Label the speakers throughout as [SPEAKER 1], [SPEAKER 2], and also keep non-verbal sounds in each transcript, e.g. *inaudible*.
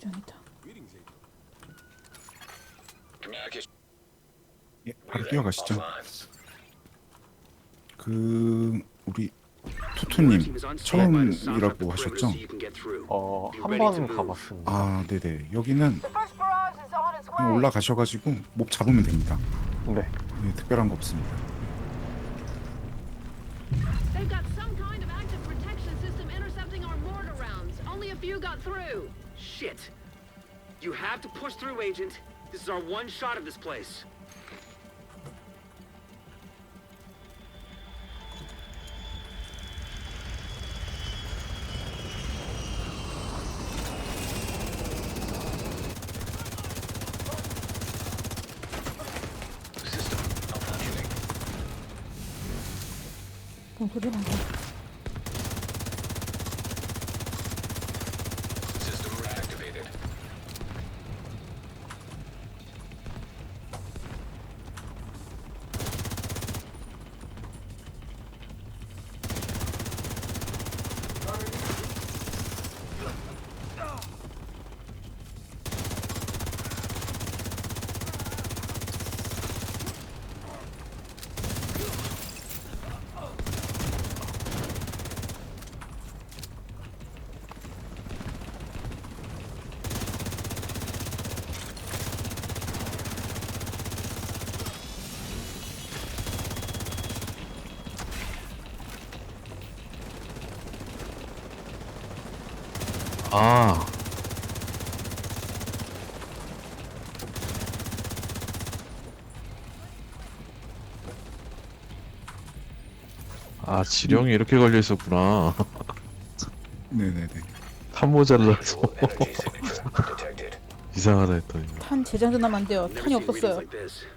[SPEAKER 1] 지령이다.
[SPEAKER 2] 예, 바로 뛰어가시죠. 그 우리 투투님 처음이라고 하셨죠?
[SPEAKER 3] 어, 한번 가봤습니다.
[SPEAKER 2] 아, 네네. 여기는 그냥 올라가셔가지고 몹 잡으면 됩니다.
[SPEAKER 3] 네.
[SPEAKER 2] 네, 특별한 거 없습니다.
[SPEAKER 4] They've got some kind of active protection system intercepting our mortar rounds. Only a few got through.
[SPEAKER 5] Shit! You have to push through, Agent. This is our one shot at this place.
[SPEAKER 1] Con tu.
[SPEAKER 6] 아, 지령이 이렇게 걸려 있었구나.
[SPEAKER 2] 네네네.
[SPEAKER 6] 탄 모자라서 *laughs* 이상하다 했더니.
[SPEAKER 1] 탄 재장전하면 안 돼요. 탄이 없었어요.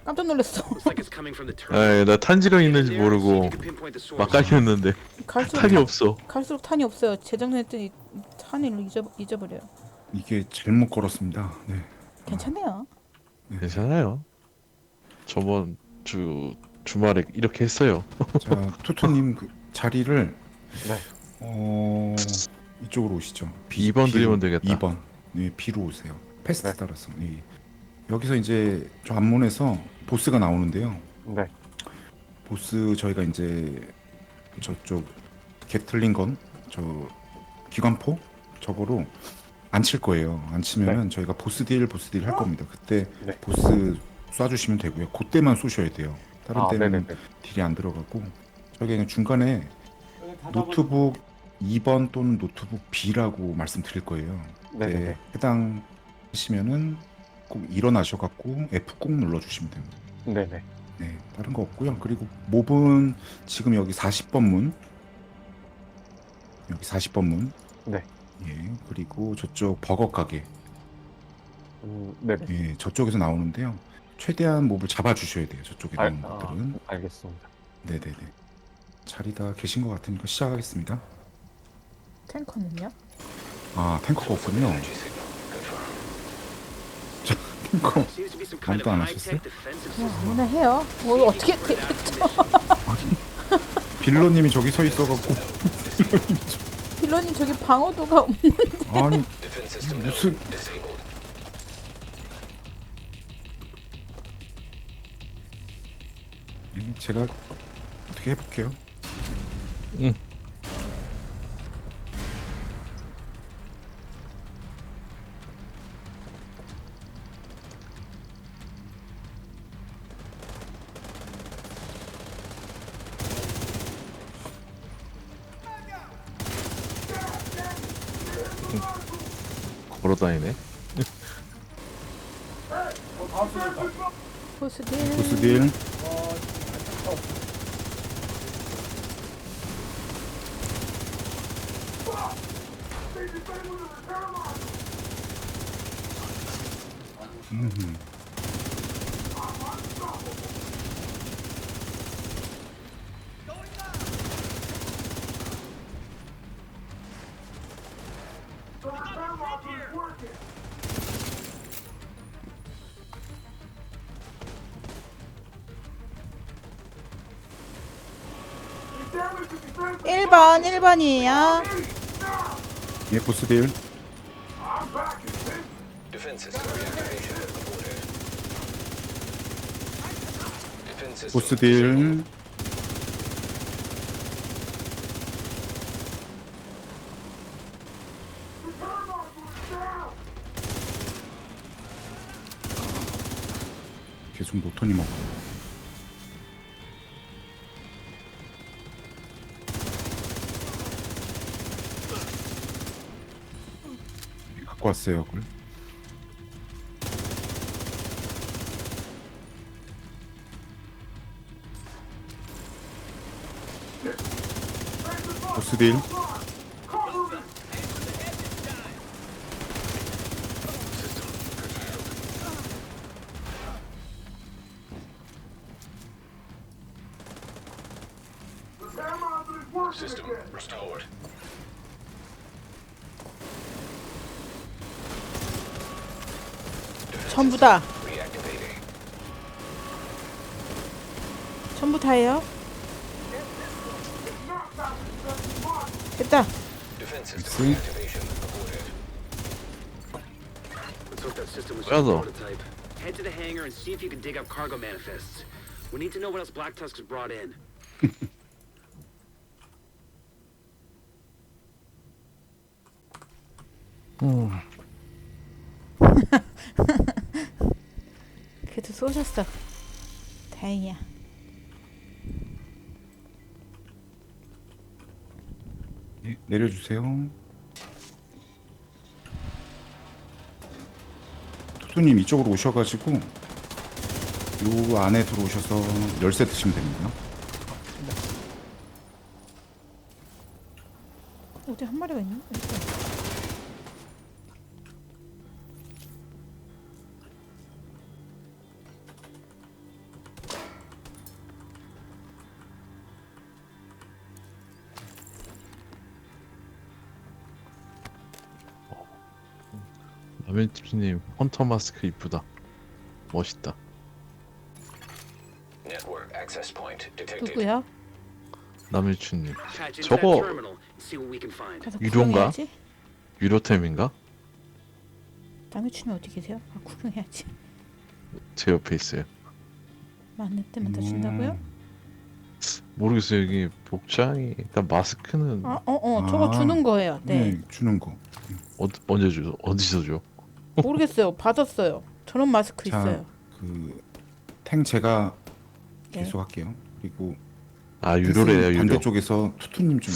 [SPEAKER 1] 깜짝 놀랐어. *laughs*
[SPEAKER 6] 에이, 나 탄지령 있는지 모르고 막 깔렸는데
[SPEAKER 1] 갈수록
[SPEAKER 6] 탄이
[SPEAKER 1] 탄-
[SPEAKER 6] 없어.
[SPEAKER 1] 갈수록 탄이 없어요. 재장전했더니 탄을 잊어 잊어버려요.
[SPEAKER 2] 이게 잘못 걸었습니다. 네.
[SPEAKER 1] 괜찮네요.
[SPEAKER 6] 괜찮아요. 저번 주 주말에 이렇게 했어요.
[SPEAKER 2] 자, 투투님 그 자리를
[SPEAKER 3] 네.
[SPEAKER 2] 어 이쪽으로 오시죠.
[SPEAKER 6] 2번 드리면 되겠다.
[SPEAKER 2] 2번. 네, B로 오세요. 패스트
[SPEAKER 3] 네.
[SPEAKER 2] 따라서. 네. 여기서 이제 저 앞문에서 보스가 나오는데요.
[SPEAKER 3] 네.
[SPEAKER 2] 보스 저희가 이제 저쪽 게틀린 건저 기관포 저거로 안 칠 거예요. 안 치면은 저희가 보스 딜 보스 딜 할 겁니다. 그때
[SPEAKER 3] 네.
[SPEAKER 2] 보스 쏴주시면 되고요. 그때만 쏘셔야 돼요. 다른
[SPEAKER 3] 아,
[SPEAKER 2] 때는
[SPEAKER 3] 네네네.
[SPEAKER 2] 딜이 안 들어가고 저기 그냥 중간에 노트북 2번 또는 노트북 B라고 말씀드릴 거예요.
[SPEAKER 3] 네네네.
[SPEAKER 2] 네, 해당 하시면은 꼭 일어나셔갖고 F 꼭 눌러주시면 됩니다.
[SPEAKER 3] 네네.
[SPEAKER 2] 네, 다른 거 없고요. 그리고 몹은 지금 여기 40번 문, 여기 40번 문,
[SPEAKER 3] 네.
[SPEAKER 2] 예, 그리고 저쪽 버거 가게,
[SPEAKER 3] 음, 네네.
[SPEAKER 2] 예, 저쪽에서 나오는데요. 최대한 몹을 잡아주셔야 돼요. 저쪽에
[SPEAKER 3] 알,
[SPEAKER 2] 나오는
[SPEAKER 3] 아,
[SPEAKER 2] 것들은.
[SPEAKER 3] 알겠습니다.
[SPEAKER 2] 네네네. 자리 다 계신 것 같으니까 시작하겠습니다.
[SPEAKER 1] 탱커는요?
[SPEAKER 2] 아, 탱커가 없군요. 저 탱커
[SPEAKER 5] of
[SPEAKER 2] 안 하셨어요?
[SPEAKER 1] 그냥. 아무나 해요. 뭐 어떻게 되겠죠?
[SPEAKER 2] 빌런님이 저기 서 있어갖고
[SPEAKER 1] 빌런님 저기 방어도가 없-
[SPEAKER 2] 아니 무슨 예, 제가 어떻게 해볼게요.
[SPEAKER 6] 응. 걸어 다니네.
[SPEAKER 1] 보스들.
[SPEAKER 2] 보스 딜 음.
[SPEAKER 1] 일번일번이에요
[SPEAKER 2] 예 보스딜 보스 딜. 계속 노턴이 먹어 갖고 왔어요 그걸 보스 딜
[SPEAKER 1] 전부 다. 전부 다예요.
[SPEAKER 2] Get. Defensive
[SPEAKER 5] Let's hope that system was prototype. Head to the hangar and see if you can dig up cargo manifests. We need to know what else Black Tusk has brought in.
[SPEAKER 1] hmm. Kötü soracaksın.
[SPEAKER 2] Tenya. 내려주세요 투수님 이쪽으로 오셔가지고 요 안에 들어오셔서 열쇠 드시면 됩니다
[SPEAKER 1] 어디 한 마리가 있나?
[SPEAKER 6] 라면집님 헌터 마스크 이쁘다. 멋있다.
[SPEAKER 7] Network access point detected.
[SPEAKER 1] 누구야?
[SPEAKER 5] into
[SPEAKER 6] 저거-.
[SPEAKER 1] 가서
[SPEAKER 6] 유료인가?
[SPEAKER 1] 구경해야지. 남의 춤이 어디 계세요? 아 구경해야지.
[SPEAKER 6] 제 옆에 있어요.
[SPEAKER 1] 맞는 때만 다 준다고요?
[SPEAKER 6] 모르겠어요. 여기 복장이 일단 마스크는
[SPEAKER 1] 아, 어, 어, 저거
[SPEAKER 2] 아.
[SPEAKER 1] 주는 거예요. 네.
[SPEAKER 2] 네 주는 거
[SPEAKER 6] 어, 언제 줘? 어디서 줘?
[SPEAKER 1] 모르겠어요. 받았어요. 저런 마스크
[SPEAKER 2] 자,
[SPEAKER 1] 있어요.
[SPEAKER 2] 그탱 제가
[SPEAKER 1] 네.
[SPEAKER 2] 계속 할게요. 그리고
[SPEAKER 6] 아 유로래요
[SPEAKER 2] 탱스
[SPEAKER 6] 유로.
[SPEAKER 2] 반대쪽에서 투투님 좀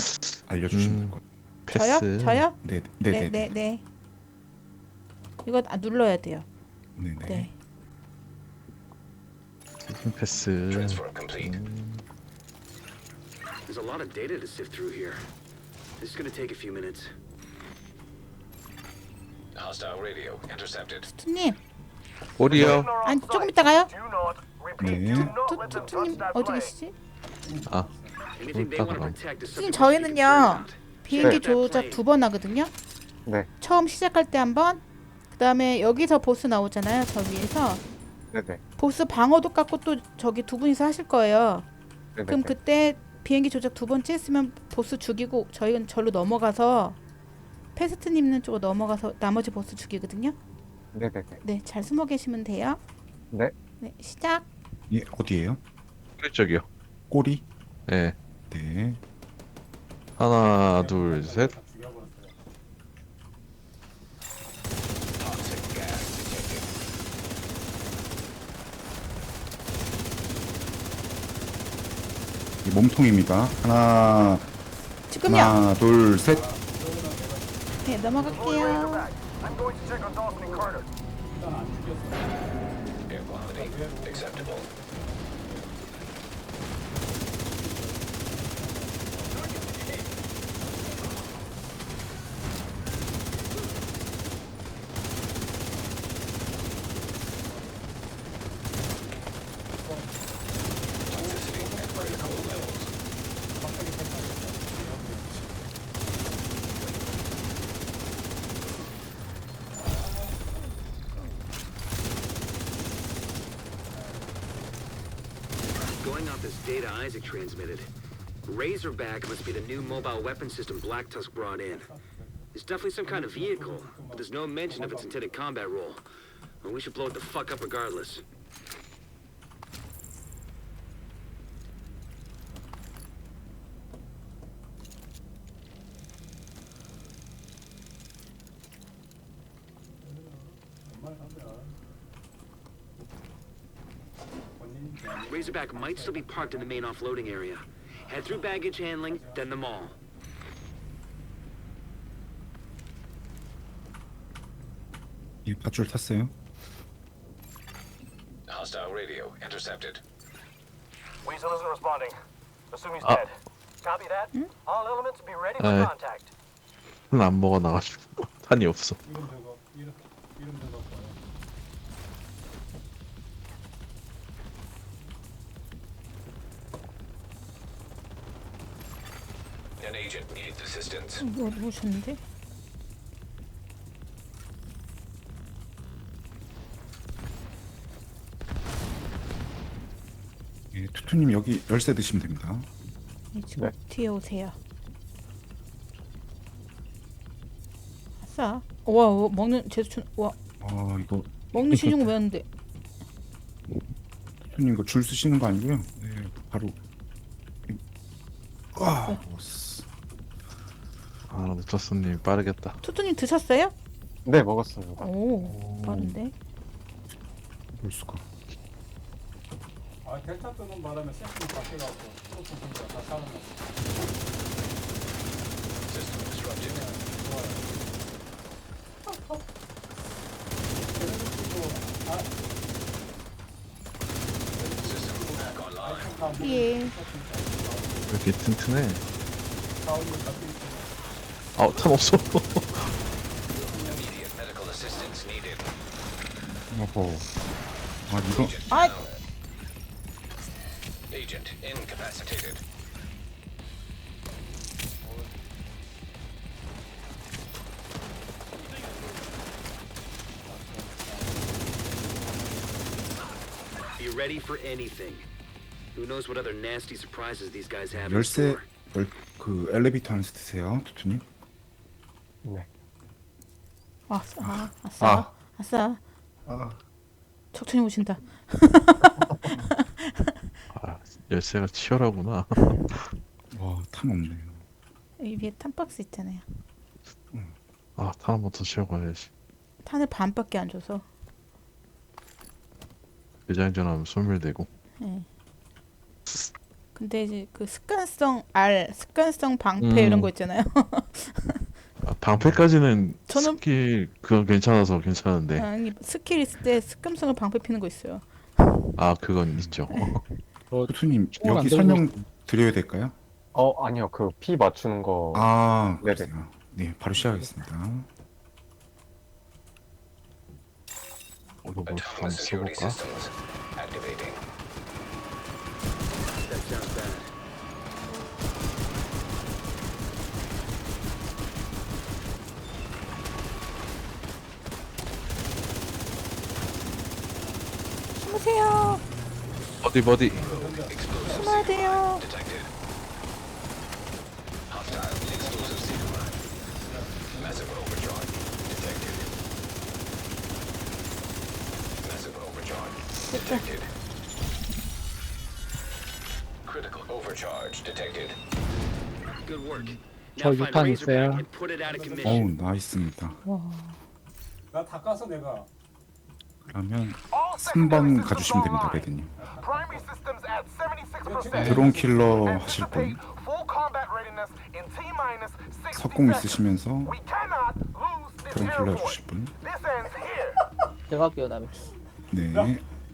[SPEAKER 2] 알려주시면
[SPEAKER 6] 음.
[SPEAKER 2] 될것
[SPEAKER 6] 패스.
[SPEAKER 1] 저요? 저요?
[SPEAKER 2] 네,
[SPEAKER 1] 네,
[SPEAKER 2] 네, 네,
[SPEAKER 1] 네, 네. 이거 아, 눌러야 돼요.
[SPEAKER 2] 네, 네.
[SPEAKER 1] 네.
[SPEAKER 6] 패스.
[SPEAKER 7] Transfer complete.
[SPEAKER 5] There's a lot of data to sift through here. This is gonna take a few minutes.
[SPEAKER 7] Hostile radio intercepted.
[SPEAKER 1] 투님,
[SPEAKER 6] 꼬리요.
[SPEAKER 1] 아니 조금 이따 가요.
[SPEAKER 2] 네.
[SPEAKER 1] 투, 투님 어디 계시지?
[SPEAKER 6] 아
[SPEAKER 5] Anything they want to protect is
[SPEAKER 1] 저희는요. 비행기
[SPEAKER 5] 네.
[SPEAKER 1] 조작 두 번 하거든요.
[SPEAKER 3] 네.
[SPEAKER 1] 처음 시작할 때 한 번, 그 다음에 여기서 보스 나오잖아요. 저 위에서
[SPEAKER 3] 네네.
[SPEAKER 1] 보스 방어도 깎고 또 저기 두 분이서 하실 거예요.
[SPEAKER 3] 네네.
[SPEAKER 1] 그럼 그때 비행기 조작 두 번째 했으면 보스 죽이고 저희는 절로 넘어가서 패스트님는 쪽으로 넘어가서 나머지 보스 죽이거든요.
[SPEAKER 3] 네네네.
[SPEAKER 1] 네, 잘 숨어 계시면 돼요.
[SPEAKER 3] 네.
[SPEAKER 1] 네, 시작.
[SPEAKER 2] 예, 어디예요?
[SPEAKER 6] 꼬리 쪽이요.
[SPEAKER 2] 꼬리?
[SPEAKER 6] 네.
[SPEAKER 2] 네.
[SPEAKER 6] 하나 둘 셋.
[SPEAKER 2] 이 몸통입니다. 하나,
[SPEAKER 1] 지금요.
[SPEAKER 2] 하나, 둘, 셋.
[SPEAKER 1] 네, 넘어갈게요.
[SPEAKER 7] Air quality acceptable.
[SPEAKER 5] This data Isaac transmitted, Razorback must be the new mobile weapon system Black Tusk brought in. It's definitely some kind of vehicle, but there's no mention of its intended combat role. Well, we should blow it the fuck up regardless. Razorback might still be parked in the main offloading area. Head through baggage handling, then the mall.
[SPEAKER 2] 예, 밧줄 탔어요.
[SPEAKER 7] Hostile radio intercepted.
[SPEAKER 8] Weasel isn't responding. Assume he's
[SPEAKER 6] Ah.
[SPEAKER 8] dead. Copy that. All elements be ready for
[SPEAKER 6] Aye.
[SPEAKER 8] contact.
[SPEAKER 6] 안 먹어 나가지고 탄이 *laughs* 없어.
[SPEAKER 9] 이름 적어 이름 이름 적었어
[SPEAKER 7] An agent needs assistance.
[SPEAKER 1] 뭐 누구셨는데?
[SPEAKER 2] 예, 투투님 여기 열쇠 드시면 됩니다.
[SPEAKER 1] 네, 지금 뒤에 오세요. 아싸. 와, 와 먹는 제수춘
[SPEAKER 2] 와아 이거
[SPEAKER 1] 먹는 시중 왜였는데?
[SPEAKER 2] 투투님 이거 줄 쓰시는 거 아니고요. 네, 바로. 아,
[SPEAKER 6] 아 노처스님 빠르겠다.
[SPEAKER 1] 투투님 드셨어요?
[SPEAKER 3] 네, 먹었습니다.
[SPEAKER 1] 오, 빠른데.
[SPEAKER 2] 볼 수가.
[SPEAKER 9] 아 델타 뜨는 바람에 세팅이 바뀌어갖고 프로토 분위기가 다 살아났어. 좋아요. 아다
[SPEAKER 1] 예.
[SPEAKER 6] 왜 이렇게 튼튼해?
[SPEAKER 9] 가운데 잡혀 있어.
[SPEAKER 6] 아탄 없어.
[SPEAKER 7] Immediate medical assistance needed.
[SPEAKER 2] 어허. 아 이거
[SPEAKER 7] Agent
[SPEAKER 1] 아,
[SPEAKER 7] down. Agent incapacitated.
[SPEAKER 5] Be ready for anything. Who knows what other nasty surprises these guys have in
[SPEAKER 2] 열쇠
[SPEAKER 5] store.
[SPEAKER 2] 열, 그 엘리베이터 안에서 드세요, 투투님.
[SPEAKER 3] 네.
[SPEAKER 1] 아싸. 아, 아싸.
[SPEAKER 2] 아.
[SPEAKER 1] 아싸.
[SPEAKER 2] 아.
[SPEAKER 1] 척천이 오신다. *laughs*
[SPEAKER 6] 아 열쇠가 치열하구나. *laughs*
[SPEAKER 2] 와, 탄 없네요.
[SPEAKER 1] 이 위에 탄박스 있잖아요.
[SPEAKER 6] 아 탄 한 번더 채워가야지.
[SPEAKER 1] 탄을 반밖에 안 줘서.
[SPEAKER 6] 대장전하면 소멸되고.
[SPEAKER 1] 예. 근데 이제 그 습관성 R, 습관성 방패
[SPEAKER 6] 음.
[SPEAKER 1] 이런 거 있잖아요. *laughs*
[SPEAKER 6] 아, 방패까지는
[SPEAKER 1] 저는-
[SPEAKER 6] 스킬 그건 괜찮아서 괜찮은데
[SPEAKER 1] 아니 스킬 있을 때 습관성을 방패 피는 거 있어요.
[SPEAKER 6] 아 그건 있죠.
[SPEAKER 2] 투투님
[SPEAKER 10] 총을 안
[SPEAKER 2] 여기
[SPEAKER 10] 들고
[SPEAKER 2] 설명 드려야 될까요?
[SPEAKER 3] 어, 아니요. 그 피 맞추는 거.
[SPEAKER 2] 아,
[SPEAKER 3] 네네.
[SPEAKER 2] 그러세요. 네, 바로 시작하겠습니다.
[SPEAKER 6] 이거 뭐 한번
[SPEAKER 7] Autonomous security
[SPEAKER 6] 써볼까?
[SPEAKER 7] systems activating.
[SPEAKER 5] That sounds bad.
[SPEAKER 1] 숨으세요.
[SPEAKER 6] 어디 어디
[SPEAKER 1] 숨어야 돼요.
[SPEAKER 7] Critical overcharge detected.
[SPEAKER 5] Good work.
[SPEAKER 10] 저
[SPEAKER 5] Now find
[SPEAKER 10] 유탄 있어요.
[SPEAKER 5] and put it out of
[SPEAKER 2] 어우,
[SPEAKER 5] commission.
[SPEAKER 2] 나이스입니다.
[SPEAKER 9] 나 닦아서 내가
[SPEAKER 2] 그러면
[SPEAKER 8] All
[SPEAKER 2] 3번 가주시면 됩니다, 레드님.
[SPEAKER 8] Primary systems at 76%.
[SPEAKER 2] 드론 킬러 하실 분,
[SPEAKER 8] full combat readiness in T minus 60
[SPEAKER 2] 석공. 있으시면서 드론 킬러. 해주실 분.
[SPEAKER 10] 제가 할게요 다음에
[SPEAKER 2] 네,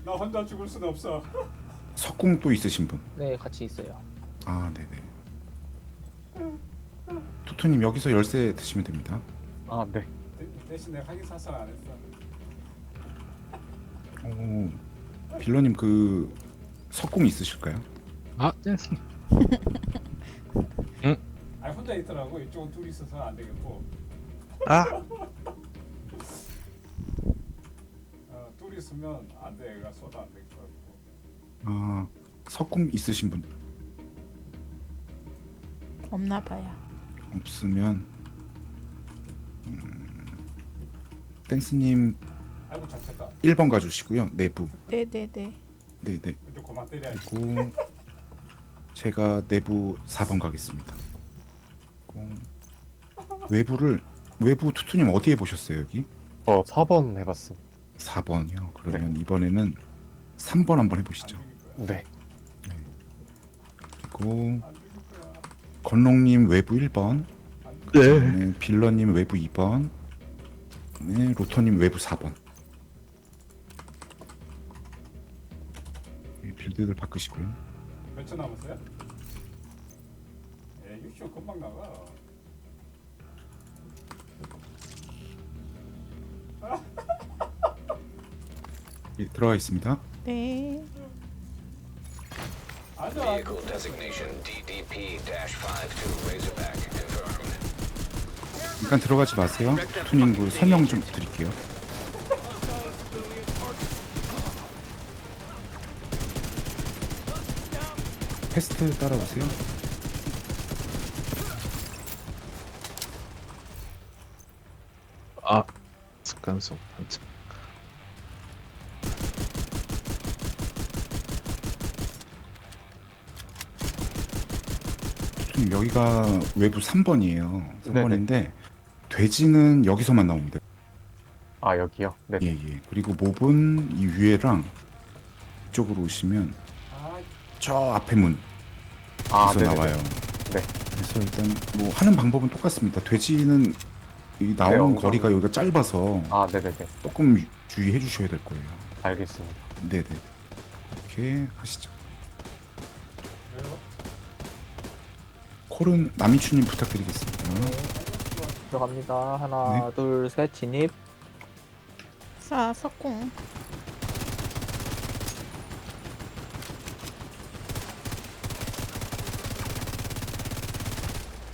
[SPEAKER 9] 나 혼자 죽을 순 없어.
[SPEAKER 2] 석공 또 있으신 분.
[SPEAKER 10] 네 같이 있어요
[SPEAKER 2] 아, 네네. 투투님 여기서 열쇠 드시면 됩니다.
[SPEAKER 3] 아, 네.
[SPEAKER 9] 대- 대신 내가 확인 사살 안 했어.
[SPEAKER 2] 오, 빌런님 그 석공 있으실까요?
[SPEAKER 10] 아 *laughs* 네.
[SPEAKER 9] 아니 혼자 있더라고. 이쪽은 둘이 있어서 안 되겠고.
[SPEAKER 6] 아
[SPEAKER 9] 어, 둘이 있으면 안 돼. 얘가 쏟아 안 되겠고.
[SPEAKER 2] 아, 석공 있으신 분
[SPEAKER 1] 없나 봐요.
[SPEAKER 2] 없으면 음, 댄스님
[SPEAKER 9] 아이고 잡혔다
[SPEAKER 2] 1번 가주시고요. 내부.
[SPEAKER 1] 네네네.
[SPEAKER 2] 네네.
[SPEAKER 9] 근데 그만 때려야지
[SPEAKER 2] 그리고 제가 내부 4번 가겠습니다. 외부를 외부 투투님 어디에 보셨어요 여기?
[SPEAKER 3] 어 4번 해봤습니다.
[SPEAKER 2] 4번이요. 그러면 이번에는 3번 한번 해보시죠.
[SPEAKER 3] 네.
[SPEAKER 2] 그리고 건롱님 외부 1번,
[SPEAKER 6] 네.
[SPEAKER 2] 네, 빌런님 외부 2번, 네, 로터님 외부 4번. 빌드들 바꾸시고요.
[SPEAKER 9] 몇초 남았어요? 예 6초 금방 나가 *laughs*
[SPEAKER 2] 예, 들어가 있습니다.
[SPEAKER 1] 네.
[SPEAKER 7] Vehicle designation DDP-52 Razorback confirmed.
[SPEAKER 2] 잠깐 들어가지 마세요. 그 설명 좀 드릴게요. 테스트 따라오세요.
[SPEAKER 6] 아 습관성 반짝.
[SPEAKER 2] 투님 여기가 외부 3번이에요. 3번인데 돼지는 여기서만 나옵니다.
[SPEAKER 3] 아 여기요. 네.
[SPEAKER 2] 예, 예. 그리고 몹은 이 위에랑 이쪽으로 오시면 저 앞에 문에서
[SPEAKER 3] 아 네네.
[SPEAKER 2] 나와요.
[SPEAKER 3] 네.
[SPEAKER 2] 그래서 일단 뭐 하는 방법은 똑같습니다. 돼지는 이 나오는
[SPEAKER 3] 네.
[SPEAKER 2] 거리가 여기가 짧아서
[SPEAKER 3] 아 네네네.
[SPEAKER 2] 조금 유- 주의해 주셔야 될 거예요.
[SPEAKER 3] 알겠습니다.
[SPEAKER 2] 네네. 이렇게 하시죠. 콜은 남이추님 부탁드리겠습니다.
[SPEAKER 10] 들어갑니다. 하나, 둘, 셋, 진입.
[SPEAKER 1] 자, 석궁.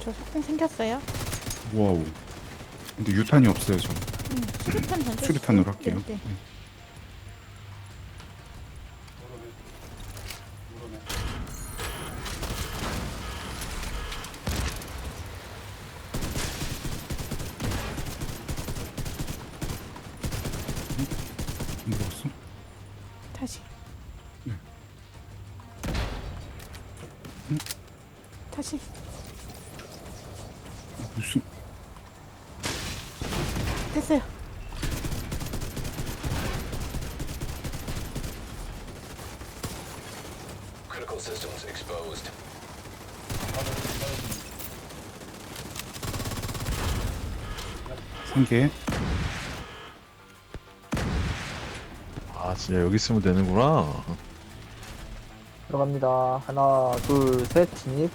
[SPEAKER 1] 저 석궁 생겼어요?
[SPEAKER 2] 와우. 근데 유탄이 없어요, 저.
[SPEAKER 1] 응, 수류탄 던져.
[SPEAKER 2] 수류탄으로 할게요.
[SPEAKER 1] 네,
[SPEAKER 2] 3개.
[SPEAKER 6] 아 진짜 여기 있으면 되는구나.
[SPEAKER 10] 들어갑니다. 하나, 둘, 셋, 진입.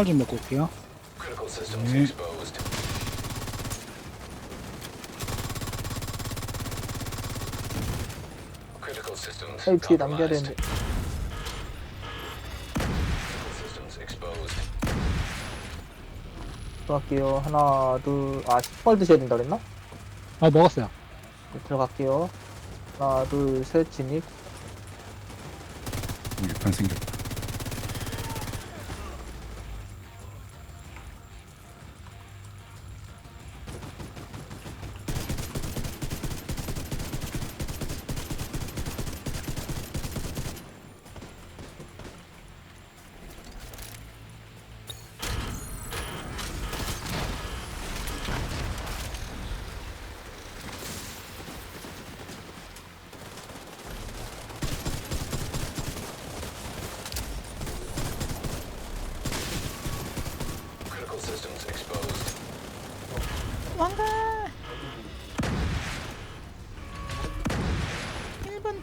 [SPEAKER 11] 통화 좀 먹고 올게요.
[SPEAKER 7] Critical systems
[SPEAKER 2] 네.
[SPEAKER 7] exposed. Critical systems
[SPEAKER 10] 에이, 뒤에 남겨야. 되는데.
[SPEAKER 7] Critical systems exposed.
[SPEAKER 10] 들어갈게요. 하나, 둘, 아, 10발 드셔야 된다 그랬나?
[SPEAKER 11] 아, 먹었어요.
[SPEAKER 10] 네, 들어갈게요. 하나, 둘, 셋, 진입.
[SPEAKER 2] 유탄 생겼다.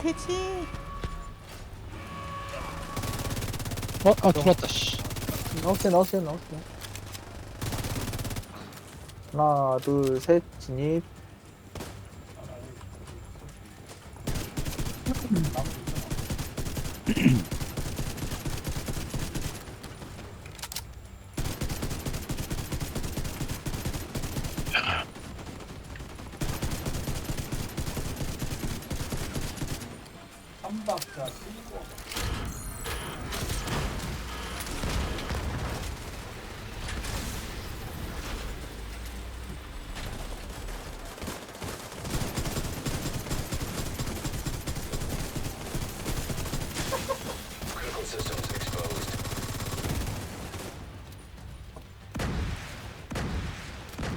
[SPEAKER 1] 1번 돼지.
[SPEAKER 11] 어, 아, 들어왔다, 씨.
[SPEAKER 10] 나오세요, 나오세요, 나오세요. 하나, 둘, 셋, 진입.
[SPEAKER 7] Critical systems exposed.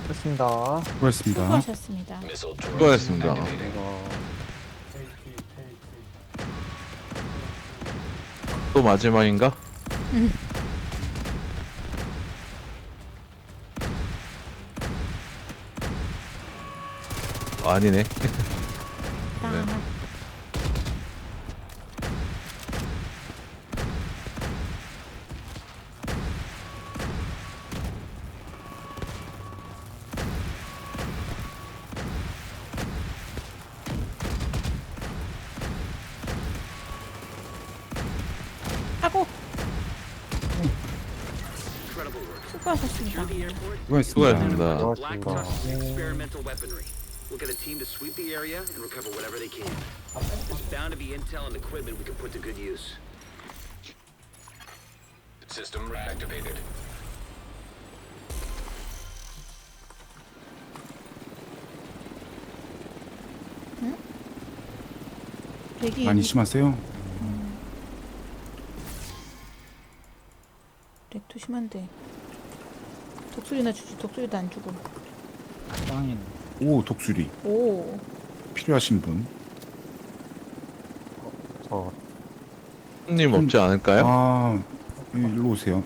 [SPEAKER 10] 됐습니다.
[SPEAKER 2] 수고하셨습니다.
[SPEAKER 1] 수고하셨습니다.
[SPEAKER 7] Missile drones
[SPEAKER 6] 수고하셨습니다.
[SPEAKER 7] activating.
[SPEAKER 6] 또 마지막인가? 아니네. *laughs*
[SPEAKER 2] 수고하셨습니다.
[SPEAKER 6] 수고하셨습니다.
[SPEAKER 5] Black
[SPEAKER 3] 고맙습니다.
[SPEAKER 5] Tusk's experimental weaponry. We'll get a team to sweep the area and recover whatever they can. There's bound to be intel and equipment we can put to good use.
[SPEAKER 7] System reactivated.
[SPEAKER 1] 되게
[SPEAKER 2] 많이 심하세요?
[SPEAKER 1] 렉도 심한데 독수리나 주지 독수리도 안 주고
[SPEAKER 11] 짱이네.
[SPEAKER 2] 오 독수리
[SPEAKER 1] 오
[SPEAKER 2] 필요하신 분?
[SPEAKER 3] 저
[SPEAKER 6] 손님 없지 않을까요?
[SPEAKER 2] 아 예, 일로 오세요.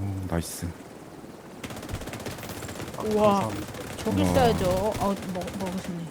[SPEAKER 2] 오 나이스.
[SPEAKER 1] 우와
[SPEAKER 3] 감사합니다.
[SPEAKER 1] 저기
[SPEAKER 2] 우와.
[SPEAKER 1] 있어야죠 어 먹, 먹으셨네